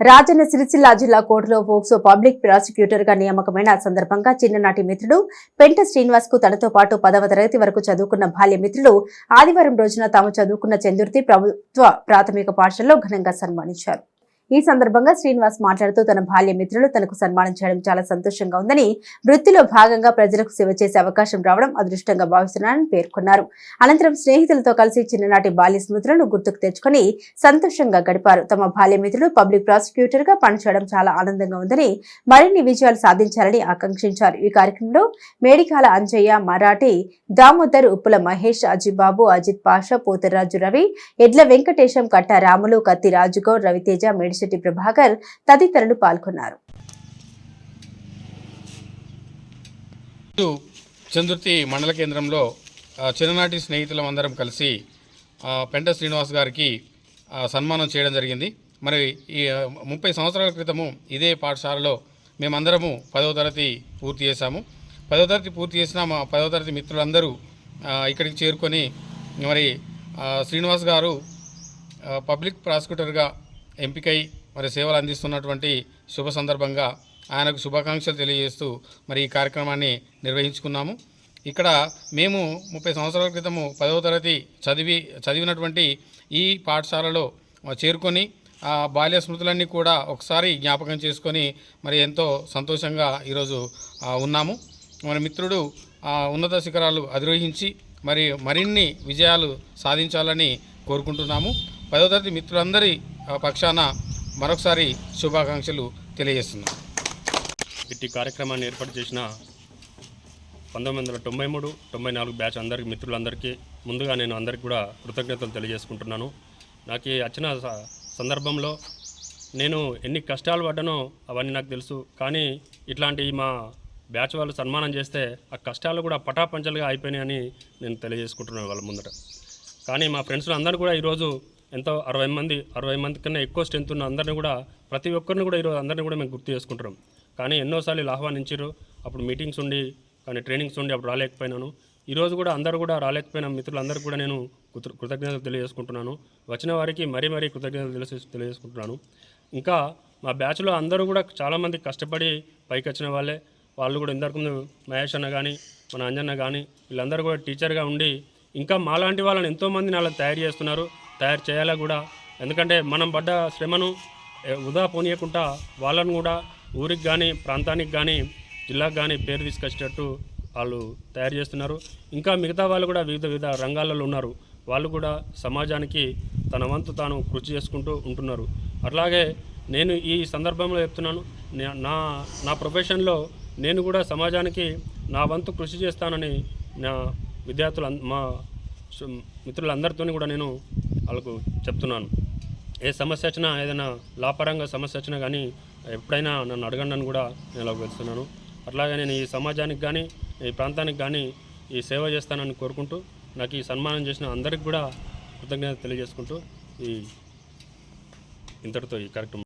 రాజన్న సిరిసిల్ల జిల్లా కోర్టులో POCSO public ప్రాసిక్యూటర్గా నియామకమైన సందర్భంగా చిన్ననాటి మిత్రుడు పెంట శ్రీనివాస్కు తనతో పాటు పదవ తరగతి వరకు చదువుకున్న బాల్య మిత్రులు ఆదివారం రోజున తాము చదువుకున్న చందుర్తి ప్రభుత్వ ప్రాథమిక పాఠశాలలో ఘనంగా సన్మానించారు. ఈ సందర్భంగా శ్రీనివాస్ మాట్లాడుతూ తన బాల్య మిత్రులు తనకు సన్మానం చేయడం చాలా సంతోషంగా ఉందని వృత్తిలో భాగంగా ప్రజలకు సేవ చేసే అవకాశం రావడం అదృష్టంగా భావిస్తున్నానని పేర్కొన్నారు. అనంతరం స్నేహితులతో కలిసి చిన్ననాటి బాల్య స్మృతులను గుర్తుకు తెచ్చుకొని సంతోషంగా గడిపారు. తమ బాల్య మిత్రులు పబ్లిక్ ప్రాసిక్యూటర్గా పనిచేయడం చాలా ఆనందంగా ఉందని మరిన్ని విజయాలు సాధించాలని ఆకాంక్షించారు. ఈ కార్యక్రమంలో మేడికాల అంజయ్య మరాఠీ దామోదర్ ఉప్పుల మహేష్ అజిబాబు అజిత్ పాషా పోతరాజు రవి ఎడ్ల వెంకటేశం కట్ట రాములు కత్తి రాజుగౌడ్ రవితేజ మేడి మేడిశెట్టి ప్రభాకర్ తదితరులు పాల్గొన్నారు. చంద్రుతి మండల కేంద్రంలో చిన్ననాటి స్నేహితులం అందరం కలిసి పెంట శ్రీనివాస్ గారికి సన్మానం చేయడం జరిగింది. మరి ఈ ముప్పై సంవత్సరాల క్రితము ఇదే పాఠశాలలో మేమందరము పదవ తరగతి పూర్తి చేశాము. పదవ తరగతి పూర్తి చేసిన మా పదవ తరగతి మిత్రులందరూ ఇక్కడికి చేరుకొని మరి శ్రీనివాస్ గారు పబ్లిక్ ప్రాసిక్యూటర్గా ఎంపికై మరి సేవలు అందిస్తున్నటువంటి శుభ సందర్భంగా ఆయనకు శుభాకాంక్షలు తెలియజేస్తూ మరి ఈ కార్యక్రమాన్ని నిర్వహించుకున్నాము. ఇక్కడ మేము ముప్పై సంవత్సరాల క్రితము పదవ తరగతి చదివి చదివినటువంటి ఈ పాఠశాలలో చేరుకొని ఆ బాల్య స్మృతులన్నీ కూడా ఒకసారి జ్ఞాపకం చేసుకొని మరి ఎంతో సంతోషంగా ఈరోజు ఉన్నాము. మన మిత్రుడు ఆ, ఉన్నత శిఖరాలు అధిరోహించి మరి మరిన్ని విజయాలు సాధించాలని కోరుకుంటున్నాము. పదవ తరగతి మిత్రులందరి పక్షాన మరొకసారి శుభాకాంక్షలు తెలియజేస్తున్నాం. ఇట్టి కార్యక్రమాన్ని ఏర్పాటు చేసిన పంతొమ్మిది వందల తొంభై మూడు తొంభై నాలుగు బ్యాచ్ అందరికి మిత్రులందరికీ ముందుగా నేను అందరికీ కూడా కృతజ్ఞతలు తెలియజేసుకుంటున్నాను. నాకు ఈ వచ్చిన స- సందర్భంలో నేను ఎన్ని కష్టాలు పడ్డానో అవన్నీ నాకు తెలుసు. కానీ ఇట్లాంటి మా బ్యాచ్ వాళ్ళు సన్మానం చేస్తే ఆ కష్టాలు కూడా పటాపంచలుగా అయిపోయినాయని నేను తెలియజేసుకుంటున్నాను వాళ్ళ ముందట. కానీ మా ఫ్రెండ్స్ అందరూ కూడా ఈరోజు ఎంతో అరవై మంది అరవై మంది కన్నా ఎక్కువ స్ట్రెంత్ ఉన్న అందరిని కూడా ప్రతి ఒక్కరిని కూడా ఈరోజు అందరిని కూడా మేము గుర్తు చేసుకుంటున్నాం. కానీ ఎన్నోసార్లు ఇలా ఆహ్వానించారు అప్పుడు మీటింగ్స్ ఉండి కానీ ట్రైనింగ్స్ ఉండి అప్పుడు రాలేకపోయినాను. ఈరోజు కూడా అందరూ కూడా రాలేకపోయిన మిత్రులందరూ కూడా నేను కృతజ్ఞతలు తెలియజేసుకుంటున్నాను. వచ్చిన వారికి మరీ మరీ కృతజ్ఞతలు తెలియ తెలియజేసుకుంటున్నాను. ఇంకా మా బ్యాచ్లో అందరూ కూడా చాలామంది కష్టపడి పైకి వచ్చిన వాళ్ళే. వాళ్ళు కూడా ఇంతకు ముందు మహేష్ అన్న కానీ మన అంజన్న కానీ వీళ్ళందరూ కూడా టీచర్గా ఉండి ఇంకా మాలాంటి వాళ్ళని ఎంతోమందిని అలా తయారు చేస్తున్నారు. తయారు చేయాలా కూడా. ఎందుకంటే మనం పడ్డ శ్రమను వృధా పోనీయకుండా వాళ్ళను కూడా ఊరికి కానీ ప్రాంతానికి కానీ జిల్లాకు కానీ పేరు తీసుకొచ్చేటట్టు వాళ్ళు తయారు చేస్తున్నారు. ఇంకా మిగతా వాళ్ళు కూడా వివిధ వివిధ రంగాలలో ఉన్నారు. వాళ్ళు కూడా సమాజానికి తన వంతు తాను కృషి చేసుకుంటూ ఉంటున్నారు. అట్లాగే నేను ఈ సందర్భంలో చెప్తున్నాను నా నా ప్రొఫెషన్లో నేను కూడా సమాజానికి నా వంతు కృషి చేస్తానని నా విద్యార్థులు మా మిత్రులందరితో కూడా నేను వాళ్ళకు చెప్తున్నాను. ఏ సమస్య వచ్చినా ఏదైనా లాపరంగా సమస్య వచ్చినా కానీ ఎప్పుడైనా నన్ను అడగండి అని కూడా నేను అలా వెళ్తున్నాను. అట్లాగే నేను ఈ సమాజానికి కానీ ఈ ప్రాంతానికి కానీ ఈ సేవ చేస్తానని కోరుకుంటూ నాకు ఈ సన్మానం చేసిన అందరికి కూడా కృతజ్ఞత తెలియజేసుకుంటూ ఈ ఇంతటితో ఈ కార్యక్రమం